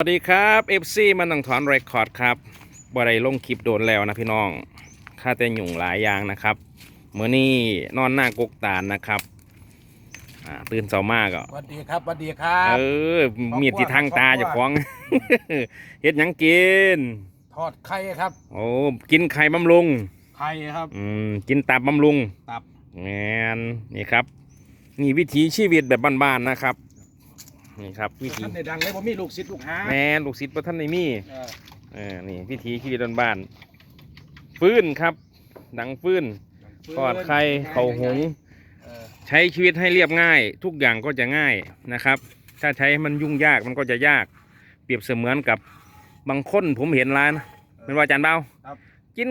สวัสดีครับ FC มันต้องถอนเรคคอร์ดครับบ่ได้ลงคลิปโดนแล้วนะพี่น้องค่าแต่หยุ่งหลายอย่างนะครับเมื่อนี้นอนหน้ากกตาลนะครับอ่าตื่นเช้ามากอะสวัสดีครับสวัสดีครับเออมีดที่ทางตาเจะฟ้าของเฮ็ดหยังกิน ทอดไข่ครับ โอ้กินไข่บำรุงไข่ครับอืมกินตับบำรุงตับแมนนี่ครับ นี่วิถีชีวิตแบบบ้านๆนะครับ นี่ครับ วิถีท่านในดังเลยผมมีลูกศิษย์ลูกหาแมนลูกศิษย์พระท่านในมีเออเออนี่วิถีชีวิตบ้านๆฟื้นครับ ดังฟื้นทอดไข่เขาหงเออใช้ชีวิตให้เรียบง่าย ทุกอย่างก็จะง่ายนะครับ ถ้าใช้ให้มันยุ่งยากมันก็จะยาก เปรียบเสมือนกับบางคนผมเห็นร้านเป็นว่าอาจารย์เบาครับ กิน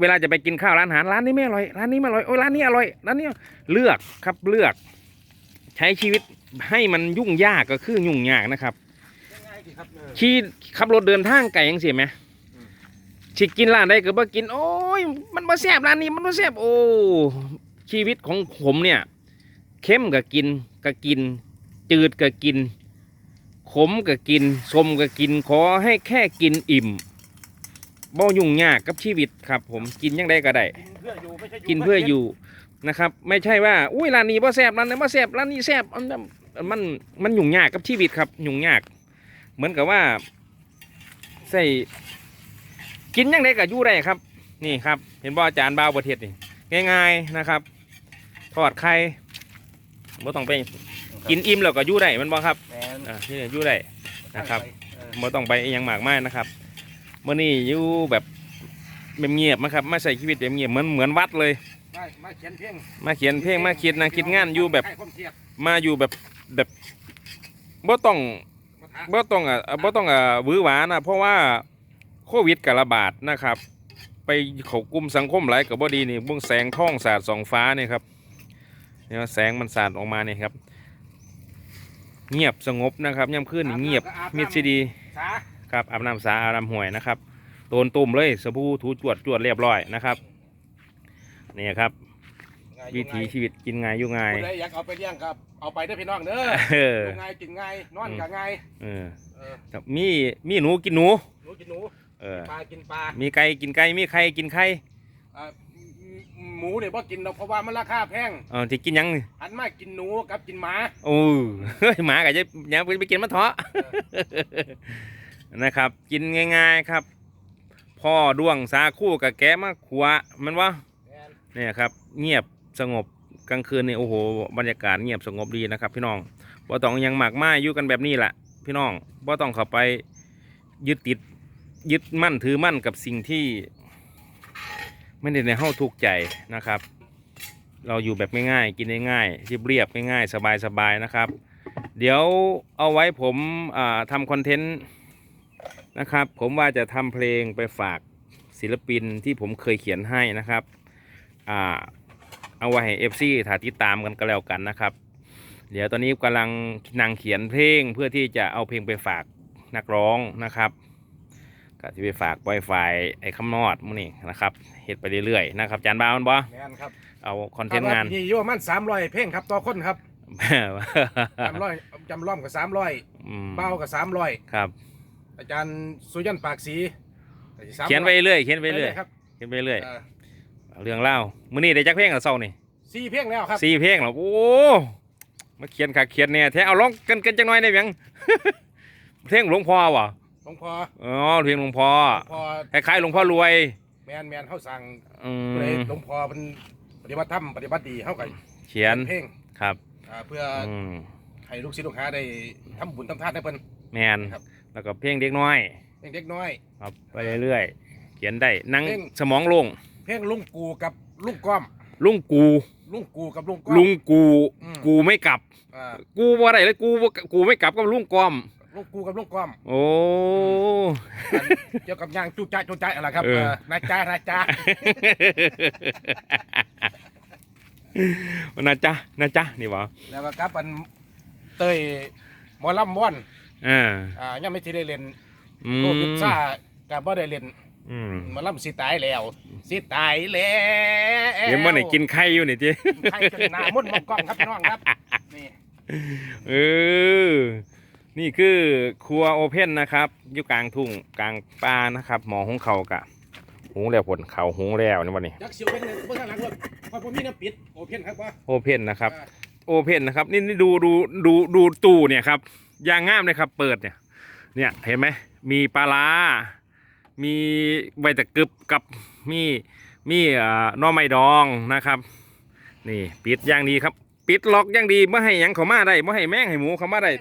เวลาจะไปกินข้าวร้านอาหารร้านนี้ไม่อร่อยร้านนี้ไม่อร่อยโอ้ยร้านนี้อร่อยร้านนี้เลือกครับเลือก ใช้ชีวิต ให้มันยุ่งยากก็คือยุ่งยากนะครับง่ายๆสิครับเออขี่ขับรถเดินทางไกลยังเสียไหมอืมสิกินร้านใดก็บ่กิน โอ้ย มันบ่แซ่บร้านนี้มันบ่แซ่บโอ้ชีวิตของผมเนี่ยเข้มก็กินก็กิน จืดก็กิน ขมก็กินสมก็กินขอให้แค่กินอิ่มบ่ยุ่งยากกับชีวิตครับ ผมกินยังไดก็ได้กินเพื่ออยู่ไม่ใช่กินเพื่ออยู่นะครับ ไม่ใช่ว่า อุ้ยร้านนี้บ่แซ่บร้านนี้บ่แซ่บร้านนี้แซ่บอันนั้น มันมันยุ่งยากกับชีวิตครับ ยุ่งยาก เหมือนกับว่าใส่กินยังไงก็อยู่ได้ครับ นี่ครับ เห็นบ่อาจารย์บ่าวประเทศนี่ง่ายๆนะครับ ทอดไข่บ่ต้องไปกินอิ่มแล้วก็อยู่ได้แมันบ่ครับแมนอ่านี่อยู่ได้นะครับเออบ่ต้องไปอหยังมากมายนะครับมื้อนี้อยู่แบบเงียบๆนะครับมาใส่ชีวิตแบบเงียบเหมือนเหมือนวัดเลยมามาเขียนเพลงมาเขียนเพลงมาคิดนะคิดงานอยู่แบบให้ความเครียดมาอยู่แบบ แบบบ่ต้องมาทะบ่ต้องอะบ่ต้องอะหวือหวานะเพราะว่าโควิดกระบาดนะครับ ไปเขากลุ่มสังคมหลายกับบ่ดีนี่เบุ้งแสงท่องสาดสองฟ้านี่ครับเนี่ยแสงมันสาดออกมานี่ครับ เงียบสงบนะครับย่ำขึ้นนี่เงียบมิดซีดีสาครับอาบน้ำสาอาบน้ำห่วยนะครับโตนตุ่มเลยสบู่ถูจวดจวดเรียบร้อยนะครับนี่ครับง่าย วิถีชีวิตกินง่ายอยู่ง่ายผู้ใดอยากเอาไปเลี้ยงครับ เอาไปเด้อพี่น้องเด้อเออ อยู่ง่ายกินง่ายนอนก็ง่ายเออเออครับมีมีหนูกินหนู หนูกินหนูเออ ปลากินปลามีไก่กินไก่มีไข่กินไข่อ่าหมูเนี่ยบ่กินเราเพราะว่ามันราคาแพงเออที่กินหยังนี่หันมากินหนูกับกินหมา โอ้เฮ้ยหมาก็จะอยังไปกินมันเถาะ นะครับ กินง่ายๆครับ พ่อด้วงสาคู่กับแกะมาขัวมันวะแม่นเนี่ยครับ เงียบ สงบกลางคืนนี่โอ้โหบรรยากาศเงียบสงบดีนะครับพี่น้องบ่ต้องยังหมากไมายอยู่กันแบบนี้แหละพี่น้องบ่ต้องเข้าไปยึดติดยึดมั่นถือมั่นกับสิ่งที่ ไม่ได้ในเฮาทุกใจนะครับ เราอยู่แบบง่ายๆกินง่ายๆเรียบเรียบง่ายๆสบายๆนะครับ เดี๋ยวเอาไว้ผมทำคอนเทนต์นะครับ ผมว่าจะทำเพลงไปฝากศิลปินที่ผมเคยเขียนให้นะครับอ่า เอาไว้ให้เอฟซีถ่ายติดตามกันก็แล้วกันนะครับ เดี๋ยวตอนนี้กำลังนั่งเขียนเพลงเพื่อที่จะเอาเพลงไปฝากนักร้องนะครับก็จะไปฝากปล่อยไฟล์ไอ้คำนอดมื้อนี้นะครับเฮ็ดไปเรื่อยๆนะครับจานบ้ามันบ่แม่นครับเอาคอนเทนต์งานนี่อยู่ประมาณสามร้อยเพลงครับต่อคนครับสามร้อยจำร่อมกับสามร้อยอืมเบากับสามร้อยครับ อาจารย์สุยันปากสีก็สิ300เขียนไปเรื่อยเขียนไปเรื่อยครับเขียนไปเรื่อย เออเอาเรื่องเล่ามื้อนี้ได้จักเพลงกับเซานี่สี่เพลงแล้วครับสี่เพลงแล้วโอ้มาเขียนคักเขียนแน่แท้เอาร้องกันกันจังน้อยได้เพียงเพลงหลวงพ่อวะหลวงพ่ออ๋อเพลงหลวงพ่อหลวงพ่อคล้ายๆหลวงพ่อรวยแมนแมนเขาสั่งอืเลยมหลวงพ่อเป็นปฏิบัติธรรมปฏิบัติดีเขาก็เขียนเพลงครับอ่าเพื่ออืมให้ลูกศิษย์ลูกหาได้ทำบุญทำทานให้เพิ่นแมนครับแล้วก็เพลงเด็กน้อยเพลงเด็กน้อยครับไปเรื่อยๆเขียนได้นั่งเพลงสมองโล่งเพ ลงลุงกูกับลุงก้อม ลุงกู ลุงกูกับลุงก้อม ลุงกู อืม กูไม่กลับ อ่ากูว่าไรเลยกูบ่กูไม่กลับกับลุงกอม ลุงกูกับลุงก้อม โอ้ อันเกี่ยวกับย่างจุจ้าจุจ้าอะไรครับเออ เออนาจ้านาจ้านะจ๊ะนะจ๊ะนี่หวะแล้วก็ครับอันเตยหมอลำม้วนอ่าอ่ายังไม่ทีได้เล่นอืโควิดมซ่ากับบ่ได้เล่น อืมหมาล่ำสิตายแล้วสิตายแล้วเห็นว่าไหนกินไข่อยู่นี่จีกินไข่จนหน้ามุดมองกล้องครับพี่น้องครับนี่เออ นี่คือครัวโอเพนนะครับอยู่กลางทุ่งกลางป่านะครับหมอหุงเขาวกะหุงแล้วผลเขาหุงแล้วนี่วันนี้จักเสียวเป็นเบื้องหลังรถพอผมมีน้ำปิดโอเพนครับว่าโอเพนนะครับ โอเพนนะครับ นี่นี่ดูดูดูดูตู้เนี่ยครับยางงามเลยครับ เปิดเนี่ย เนี่ยเห็นไหมมีปลาร้า มีใบตะกึบกับมีมีเอ่อน่อไม้ดองนะครับ นี่ปิดอย่างดีครับ ปิดล็อกอย่างดีไม่ให้ยังเขามาได้ไม่ให้แมงให้หมูเขามาได้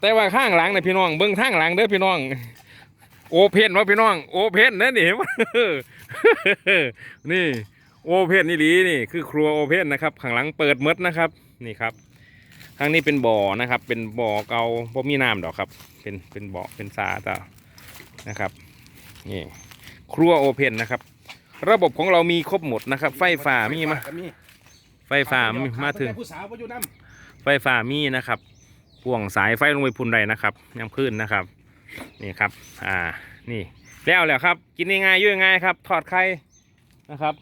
แต่ว่าข้างหลังนะพี่น้องเบิ้งข้างหลังเด้อพี่น้อง โอเพนวะพี่น้อง โอเพนนะนี่นี่โอเพนนี่ดีนี่คือครัวโอเพนนะครับข้างหลังเปิดมดนะครับ นี่ครับข้างนี้เป็นบ่อนะครับ เป็นบ่อเกาบ่มีน้ำดอกครับ เป็นเป็นบ่อเป็นสาตานะครับ นี่ครัวโอเพนนะครับ ระบบของเรามีครบหมดนะครับ ไฟฟ้ามีมาก็มีไฟฟ้ามีมาถึงผู้สาวมาอยู่น้ไฟฟ้ามีนะครับพ่วงสายไฟลงไปพุ่นใดนะครับย้ำขึ้นนะครับ นี่ครับ อ่า นี่แล้วแล้วครับ กินง่ายๆอยุ่ยง่ายครับ ทอดไข่นะครับ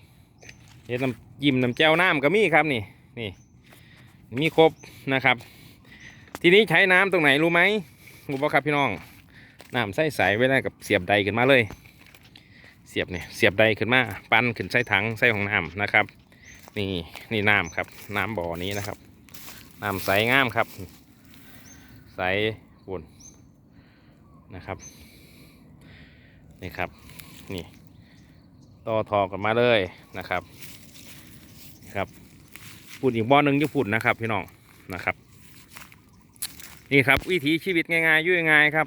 เห็ดน้ำยิ้มน้ำแจ่วน้ำก็มีครับนี่นี่ มีครบนะครับ ทีนี้ใช้น้ำตรงไหนรู้ไหมรู้ป่ะครับพี่น้อง น้ำใส่ใสไว้ได้กับเสียบใดขึ้นมาเลย เสียบเนี่ยเสียบใดขึ้นมาปั้นขึ้นใส่ถังใส่ของน้ำนะครับ นี่นี่น้ำครับ น้ำบ่อนี้นะครับน้ำใสงามครับ ใสบุญนะครับนี่ครับนี่ต่อทอกันมาเลยนะครับครับพูดอีกบ่อหนึ่งจะพูดนะครับ พี่น้องนะครับ นี่ครับ วิถีชีวิตง่ายๆยุ่ยง่ายครับ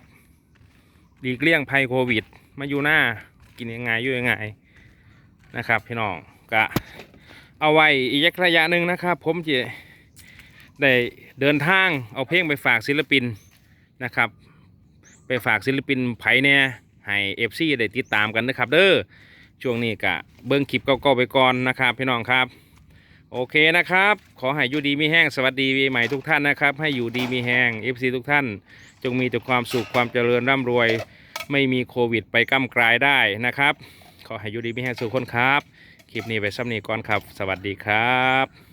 ดีกเลี่ยงภัยโควิด มาอยู่หน้ากินยังไงอยู่ยังไงนะครับ พี่น้องกะเอาไว้อีกระยะหนึ่งนะครับ ผมจะได้เดินทางเอาเพลงไปฝากศิลปินนะครับ ไปฝากศิลปินไผ่เนี่ยให้เอฟซีได้ติดตามกันนะครับ เด้อช่วงนี้กะเบิ้งคลิปเก่าๆไปก่อนนะครับ พี่น้องครับ โอเคนะครับ ขอให้อยู่ดีมีแห้งสวัสดีปีใหม่ทุกท่านนะครับ ให้อยู่ดีมีแห้งเอฟซีทุกท่าน จงมีแต่ความสุขความเจริญร่ำรวย ไม่มีโควิดไปก้ำกลายได้นะครับ ขอให้อยู่ดีมีแห้งสุขคนครับ คลิปนี้ไปซ้ำนี้ก่อนครับ สวัสดีครับ